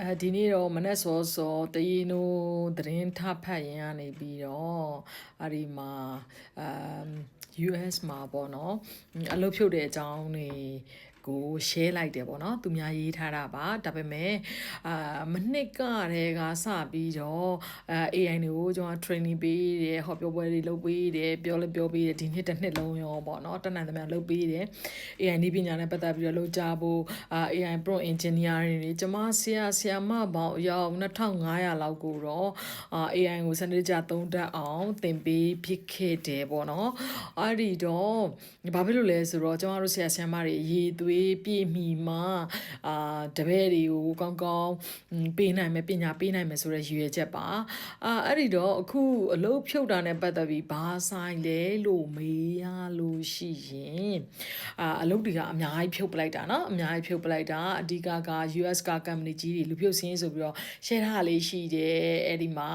အဲဒီနေ့တော့မနေ့စောစောတရင်တို့သတင်းထဖတ်ရင်ကနေပြီးတော့အဲ့ဒီမှာအမ် US မှာပေါ့နော်အလုပ်ဖြုတ်တဲ့အကြောင်းတွေ ကို share လိုက်တယ်ပေါ့နော်သူများရေးထားတာပါဒါပေမဲ့အာမနှစ်ကတည်းကစပြီးတော့အဲ AI တွေကိုကျွန်တော် training ပေးတယ်ဟောပြောပွဲတွေလုပ်ပေးတယ်ပြောလည်းပြောပေးတယ်ဒီနှစ်တစ်နှစ်လုံးရောပေါ့နော်တက်နိုင်သမျှလုပ်ပေးတယ် AI နည်းပညာနဲ့ပတ်သက်ပြီးတော့လုပ်ကြဖို့အာ AI prompt engineering တွေကျွန်မဆရာဆရာမပေါင်းအယောက်2500လောက်ကိုတော့အာ AI ကိုစနစ်တကျသုံးတတ်အောင်သင်ပေးဖြစ်ခဲ့တယ်ပေါ့နော်အဲ့ဒီတော့ဘာဖြစ်လို့လဲဆိုတော့ကျွန်တော်တို့ဆရာဆရာမတွေရေသွပြည့်မီမှအာတပည့်တွေကိုကောင်းကောင်းပေးနိုင်မယ်ပညာပေးနိုင်မယ်ဆိုတဲ့ရည်ရွယ်ချက်ပါအာအဲ့ဒီတော့အခုအလုပ်ဖြုတ်တာနဲ့ပတ်သက်ပြီးဘာဆိုင်လဲလို့မေးရလို့ရှိရင်အာအလုပ်တွေကအများကြီးဖြုတ်ပလိုက်တာเนาะအများကြီးဖြုတ်ပလိုက်တာအဓိကက US က company ကြီးတွေလူဖြုတ်စင်းဆိုပြီးတော့ share ထားလေးရှိတယ်အဲ့ဒီမှာ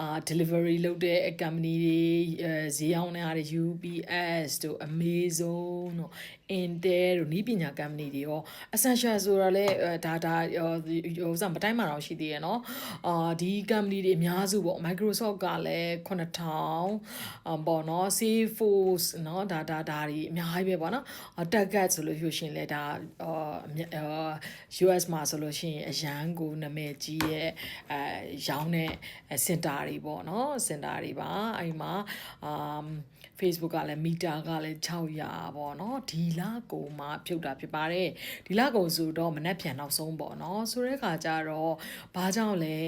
အာ delivery လုပ်တဲ့ company တွေအဲဈေးအောင်တဲ့ဟာတွေ UPS တို့ Amazon တို့ Intel တို့နီးပညာ company တွေရော essential ဆိုတာလဲဒါဒါဟိုဥစားမတိုင်းမှာတော့ရှိသေးရယ်နော်အာဒီ company တွေအများစုပေါ့ Microsoft ကလည်း9000ပေါ့နော် Salesforce နော်ဒါဒါဒါတွေအများကြီးပဲပေါ့နော် target ဆိုလို့ရှိရင်လဲဒါအာ US မှာဆိုလို့ရှိရင်အရန်ကိုနာမည်ကြီးရဲ့အဲရောင်းတဲ့ center တွေပေါ့နော် center တွေပါအဲဒီမှာအာ Facebook ကလည်း Meta ကလည်း600ပေါ့နော်ဒီလာကိုမှဖြုတ်တာဖြဖြစ်ပါတယ်ဒီလကုန်ဆိုတော့မနှက်ဖြန်နောက်ဆုံးပေါ့နော်ဆိုတဲ့အခါကျတော့ဘာကြောင့်လဲ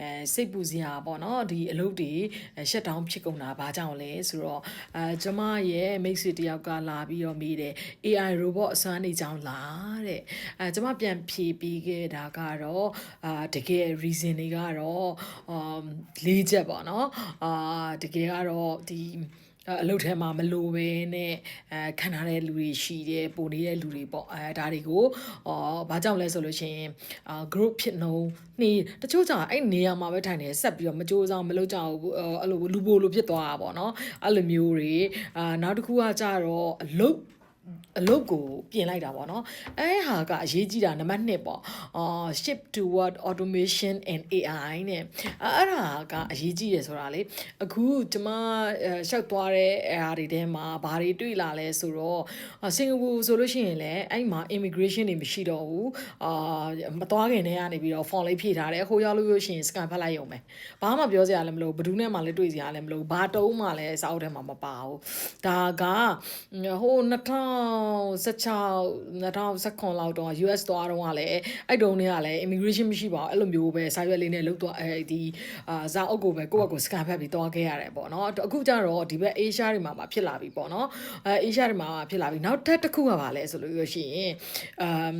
အဲစိတ်ပူစရာပေါ့နော်ဒီအလုပ်တွေရှက်တောင်းဖြစ်ကုန်တာဘာကြောင့်လဲဆိုတော့အဲကျမရဲ့မိတ်ဆွေတယောက်ကလာပြီးတော့မိတယ် AI robot အစွမ်းနေကြောင်းလားတဲ့အဲကျမပြန်ဖြေပြီးခဲ့တာကတော့အာတကယ် reason တွေကတော့အာလေးချက်ပေါ့နော်အာတကယ်ကတော့ဒီ အလုပ်ထဲမှာမလိုပဲနဲ့အဲခံထားတဲ့လူတွေရှိတယ်ပိုနေတဲ့လူတွေပေါ့အဲဒါတွေကိုအော်ဘာကြောင့်လဲဆိုလို့ရှိရင်အာ group ဖြစ်နှုံးနှီးတချို့ကြောင့်အဲ့နေရာမှာပဲထိုင်နေဆက်ပြီးတော့မကြိုးစားမလုပ်ကြဘူးအဲ့လိုလူပိုလိုဖြစ်သွားတာပေါ့နော်အဲ့လိုမျိုးတွေအာနောက်တစ်ခုကကြတော့အလုပ် အလုပ်ကိုပြင်လိုက်တာပေါ့နော်အဲဟာကအရေးကြီးတာနံပါတ်1ပေါ့အာ shift toward automation and AI နဲ့အဲ့ဒါကအရေးကြီးရဆိုတာလေအခုကျမရှောက်သွားတဲ့အားတွေထဲမှာဘာတွေတွေ့လာလဲဆိုတော့စင်ကာပူဆိုလို့ရှိရင်လည်းအဲ့မှာ immigration တွေမရှိတော့ဘူးအာမသွားခင်တည်းကနေပြီးတော့ form လေးဖြည့်ထားတယ်ဟိုရောက်လို့ရရှင် scan ဖတ်လိုက်ရုံပဲဘာမှပြောစရာလည်းမလိုဘယ်သူနဲ့မှလည်းတွေ့စရာလည်းမလိုဘာတုံးမှလည်းစာအုပ်ထဲမှာမပါဘူးဒါကဟို2016 2019လောက်တော့ US သွားတော့ကလည်းအဲ့တုန်းကလည်း immigration မရှိပါဘူးအဲ့လိုမျိုးပဲစာရွက်လေးနဲ့လုတ်သွားအဲဒီအာဇာအုပ်ကိုပဲကိုယ့်ဘက်ကို scan ဖတ်ပြီးသွားခဲ့ရတယ်ပေါ့နော်အခုကျတော့ဒီဘက် Asia တွေမှာဖြစ်လာပြီပေါ့နော်အဲ Asia တွေမှာဖြစ်လာပြီနောက်ထပ်တစ်ခုကပါလဲဆိုလို့ရရှိရင်အမ်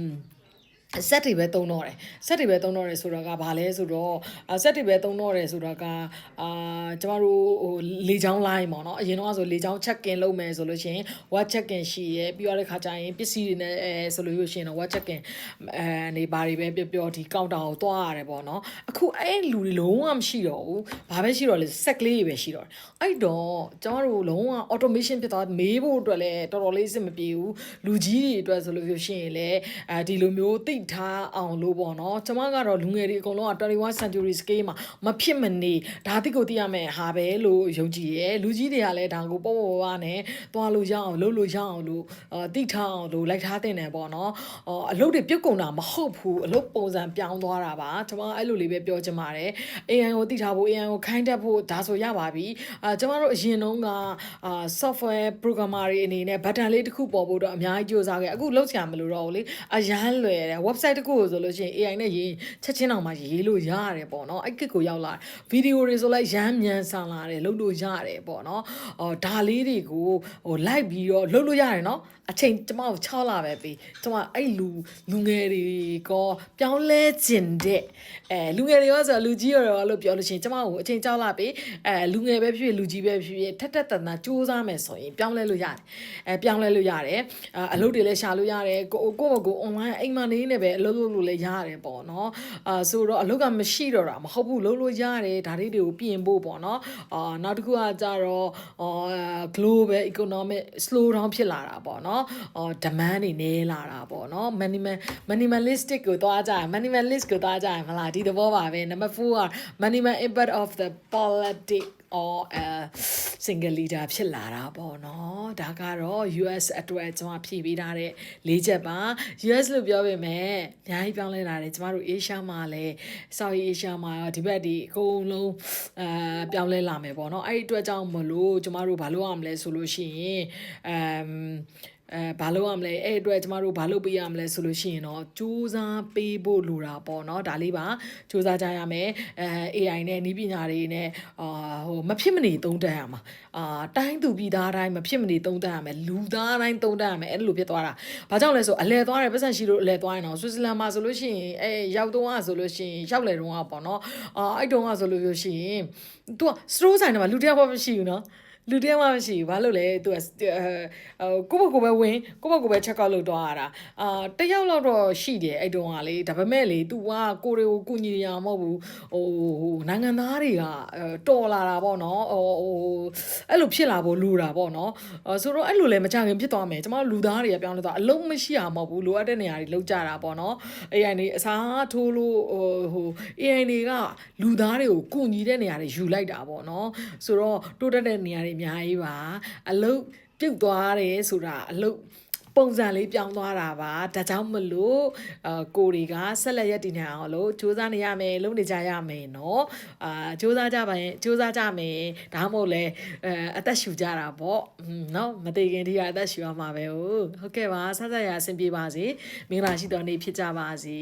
ဆက်တွေပဲသုံးတော့တယ်ဆက်တွေပဲသုံးတော့တယ်ဆိုတော့ကဘာလဲဆိုတော့ဆက်တွေပဲသုံးတော့တယ်ဆိုတော့ကအာကျမတို့ဟိုလေချောင်းလိုင်းပေါ့နော်အရင်တော့ဆိုလေချောင်း check in လုပ်မယ်ဆိုလို့ရှိရင် what check in ရှိရဲပြီးရတဲ့ခါကျရင်ပစ္စည်းတွေနဲ့အဲဆိုလို့ရှိရင်တော့ what check in အဲနေဘာတွေပဲပြောပြောဒီကောင်တာကိုသွားရတယ်ပေါ့နော်အခုအဲ့လူတွေလုံးဝမရှိတော့ဘူးဘာပဲရှိတော့လဲဆက်ကလေးတွေပဲရှိတော့တယ်အဲ့တော့ကျမတို့လုံးဝ automation ဖြစ်သွားမေးဖို့အတွက်လည်းတော်တော်လေးစစ်မပြေဘူးလူကြီးတွေအတွက်ဆိုလို့ရှိရင်လည်းအဲဒီလိုမျိုးသိထားအောင်လို့ပေါ့နော်ကျမကတော့လူငယ်တွေအကုန်လုံးက21 century scale မှာမဖြစ်မနေဒါတိကိုသိရမယ်ဟာပဲလို့ယုံကြည်ရဲလူကြီးတွေကလည်းဒါကိုပေါ့ပေါ့ပါနဲ့သွားလို့ရအောင်လုပ်လို့ရအောင်လို့အာသိထားအောင်လို့လိုက်ထားတင်တယ်ပေါ့နော်အော်အလုပ်တွေပြုတ်ကုန်တာမဟုတ်ဘူးအလုပ်ပုံစံပြောင်းသွားတာပါကျမအဲ့လိုလေးပဲပြောချင်ပါတယ် AI ကိုသိထားဖို့ AI ကိုခိုင်းတတ်ဖို့ဒါဆိုရပါပြီအာကျမတို့အရင်တုန်းကအာ software programmer တွေအနေနဲ့ button လေးတစ်ခုပေါ်ဖို့တော့အများကြီးစူးစမ်းခဲ့အခုလုပ်ချင်မလို့တော့ဘူးလေအရန်လွယ်တယ် website တစ်ခုကိုဆိုလို့ရှိရင် AI နဲ့ရေးချက်ချင်းအောင်မှရေးလို့ရတယ်ပေါ့နော်အဲ့ကစ်ကိုရောက်လာဗီဒီယိုတွေဆိုလိုက်ရမ်းမြန်ဆန်လာတယ်လုပ်လို့ရတယ်ပေါ့နော်အော်ဒါလေးတွေကိုဟိုလိုက်ပြီးတော့လုပ်လို့ရတယ်နော်အချိန်ကျမကို6လပဲပြီးကျမအဲ့လူလူငယ်တွေကောပြောင်းလဲခြင်းတဲ့အဲလူငယ်တွေရောဆိုလူကြီးရောလို့ပြောလို့ရှိရင်ကျမကိုအချိန်6လပြီးအဲလူငယ်ပဲဖြစ်ဖြစ်လူကြီးပဲဖြစ်ဖြစ်ထက်ထက်တန်တန်စူးစမ်းမယ်ဆိုရင်ပြောင်းလဲလို့ရတယ်အဲပြောင်းလဲလို့ရတယ်အလုပ်တွေလည်းရှာလို့ရတယ်ကိုကိုကို online အိမ်မှာနေနေပဲအလုပ်လုပ်လို့လည်းရတယ်ပေါ့နော်အာဆိုတော့အလုပ်ကမရှိတော့တာမဟုတ်ဘူးလုပ်လို့ရတယ်ဒါလေးတွေကိုပြင်ဖို့ပေါ့နော်အာနောက်တစ်ခုကကြတော့အာ global economic slow down ဖြစ်လာတာပေါ့နော်အာ demand တွေနည်းလာတာပေါ့နော် minimal minimalistic ကိုသွားကြရ minimalist ကိုသွားကြရမလားဒီသဘောပါပဲ number 4က minimal impact of the politic or a single leader ဖြစ်လာတာပေါ့နော်ဒါကတော့ US အတွက်ကျွန်မဖြည့်ပေးထားတဲ့လေးချက်ပါ US လို့ပြောပေမဲ့အများကြီးပြောင်းလဲလာတယ်ကျမတို့ Asia မှာလည်း South Asia မှာရောဒီဘက်ဒီအကုန်လုံးအဲပြောင်းလဲလာမယ်ပေါ့နော်အဲ့ဒီအတွက်ကြောင့်မလို့ကျမတို့ဘာလုပ်ရမလဲဆိုလို့ရှိရင်အမ် အဲဘာလို့ရမလဲအဲ့အတွက်ကျမတို့ဘာလို့ပေးရမလဲဆိုလို့ရှိရင်တော့စူးစမ်းပေးဖို့လိုတာပေါ့เนาะဒါလေးပါစူးစမ်းကြရမယ်အဲ AI နဲ့ဤပညာတွေနဲ့အာဟိုမဖြစ်မနေသုံးတတ်ရမှာအာတိုင်းသူပြည်သားတိုင်းမဖြစ်မနေသုံးတတ်ရမယ်လူသားတိုင်းသုံးတတ်ရမယ်အဲ့လိုဖြစ်သွားတာဘာကြောင့်လဲဆိုအလဲသွားတယ်ပတ်စံရှိလို့အလဲသွားရင်တော့ဆွစ်ဇာလန်မှာဆိုလို့ရှိရင်အဲရောက်တော့ဆိုလို့ရှိရင်ရောက်လေတော့ပေါ့เนาะအာအဲ့တုန်းကဆိုလို့ရှိရင် तू ကစတိုးဆိုင်တော့လူတယောက်မှမရှိဘူးเนาะ လူတယောက်မှမရှိဘူးဘာလို့လဲသူကဟိုကိုယ့်ဘက်ကိုယ်ပဲဝင်ကိုယ့်ဘက်ကိုယ်ပဲ check out လုပ်သွားရတာအာတယောက်လောက်တော့ရှိတယ်အဲ့တုန်းကလေဒါပေမဲ့လေ तू ကကိုတွေကိုကုညီရမဟုတ်ဘူးဟိုဟိုနိုင်ငံသားတွေကတော်လာတာပေါ့နော်ဟိုဟိုအဲ့လိုဖြစ်လာဖို့လူတာပေါ့နော်ဆိုတော့အဲ့လိုလည်းမကြခင်ဖြစ်သွားမယ်ကျမတို့လူသားတွေကပြောင်းလဲသွားအလုံးမရှိရမဟုတ်ဘူးလိုအပ်တဲ့နေရာတွေလောက်ကြတာပေါ့နော် AI နေအစားထိုးလို့ဟိုဟို AI တွေကလူသားတွေကိုကုညီတဲ့နေရာတွေယူလိုက်တာပေါ့နော်ဆိုတော့တိုးတက်တဲ့နေရာတွေအများကြီးပါအလုံးပြုတ်သွားတယ်ဆိုတာအလုံးပုံစံလေးပြောင်းသွားတာပါဒါကြောင့်မလို့အာကိုတွေကဆက်လက်ရက်တည်နေအောင်လို့စူးစမ်းနေရမယ်လုပ်နေကြရမယ်เนาะအာစူးစမ်းကြပါရင်စူးစမ်းကြမယ်ဒါမှမဟုတ်လဲအဲအသက်ရှူကြတာပေါ့เนาะမသေးခင်တည်းကအသက်ရှူရမှာပဲဟုတ်ဟုတ်ကဲ့ပါဆက်ဆက်ရအဆင်ပြေပါစေမင်္ဂလာရှိတော်နေ့ဖြစ်ကြပါစေ